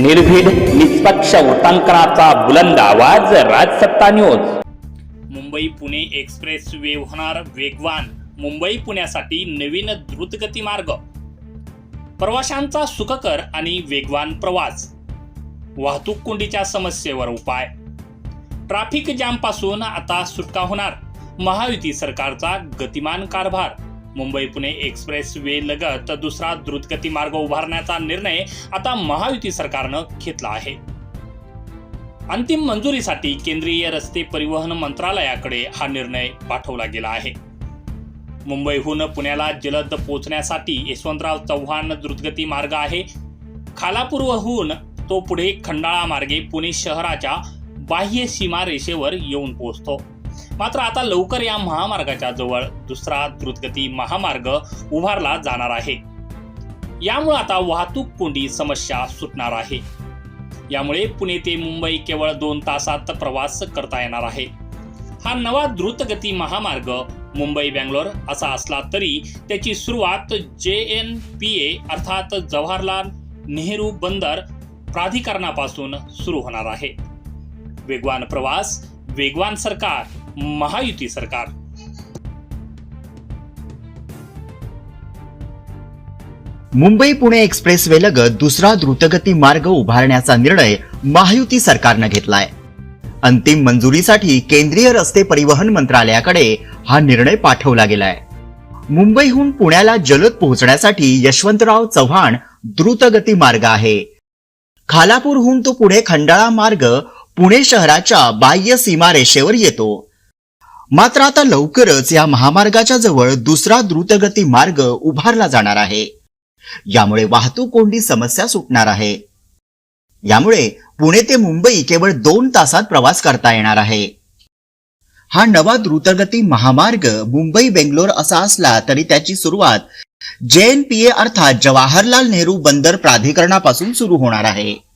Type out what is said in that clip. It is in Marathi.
निर्भीड निष्पक्ष वृत्तांकनाचा बुलंद आवाज Rajsatta news Mumbai Pune express way होणार वेगवान. मुंबई पुण्यासाठी नवीन द्रुतगती मार्ग. प्रवाशांचा सुखकर आणि वेगवान प्रवास. वाहतूक कोंडीच्या समस्येवर उपाय. ट्रॅफिक जामपासून आता सुटका होणार. महायुती सरकारचा गतिमान कारभार. मुंबई पुणे एक्सप्रेस वे लगत दुसरा द्रुतगती मार्ग उभारण्याचा निर्णय आता महायुती सरकारनं घेतला आहे. अंतिम मंजुरीसाठी केंद्रीय रस्ते परिवहन मंत्रालयाकडे हा निर्णय पाठवला गेला आहे. मुंबईहून पुण्याला जलद पोहोचण्यासाठी यशवंतराव चव्हाण द्रुतगती मार्ग आहे. खालापूर्वहून तो पुढे खंडाळा मार्गे पुणे शहराच्या बाह्य सीमा रेषेवर येऊन पोहोचतो. मात्र आता लवकर या महामार्गाच्या जवळ दुसरा द्रुतगती महामार्ग उभारला जाणार आहे. यामुळे आता वाहतूक कोंडी समस्या सुटणार आहे. यामुळे पुणे ते मुंबई केवळ दोन तासात प्रवास करता येणार आहे. हा नवा द्रुतगती महामार्ग मुंबई बँगलोर असा असला तरी त्याची सुरुवात जे एन पी ए अर्थात जवाहरलाल नेहरू बंदर प्राधिकरणापासून सुरू होणार आहे. वेगवान प्रवास वेगवान सरकार महायुती सरकार. मुंबई पुणे एक्सप्रेसवे लगत दुसरा द्रुतगती मार्ग उभारण्याचा निर्णय महायुती सरकारनं घेतलाय. अंतिम मंजुरीसाठी केंद्रीय रस्ते परिवहन मंत्रालयाकडे हा निर्णय पाठवला गेलाय. मुंबईहून पुण्याला जलद पोहोचण्यासाठी यशवंतराव चव्हाण द्रुतगती मार्ग आहे. खालापूरहून तो पुढे खंडाळा मार्ग पुणे शहराच्या बाह्य सीमारेषेवर येतो. मात्र आता लवकरच या महामार्गाच्या जवळ दुसरा द्रुतगती मार्ग उभारला जाणार आहे. यामुळे वाहतूक कोंडी समस्या सुटणार आहे. यामुळे पुणे ते मुंबई केवळ दोन तासात प्रवास करता येणार आहे. हा नवा द्रुतगती महामार्ग मुंबई बेंगलोर असा असला तरी त्याची सुरुवात जेएनपीए पी ए अर्थात जवाहरलाल नेहरू बंदर प्राधिकरणापासून सुरू होणार आहे.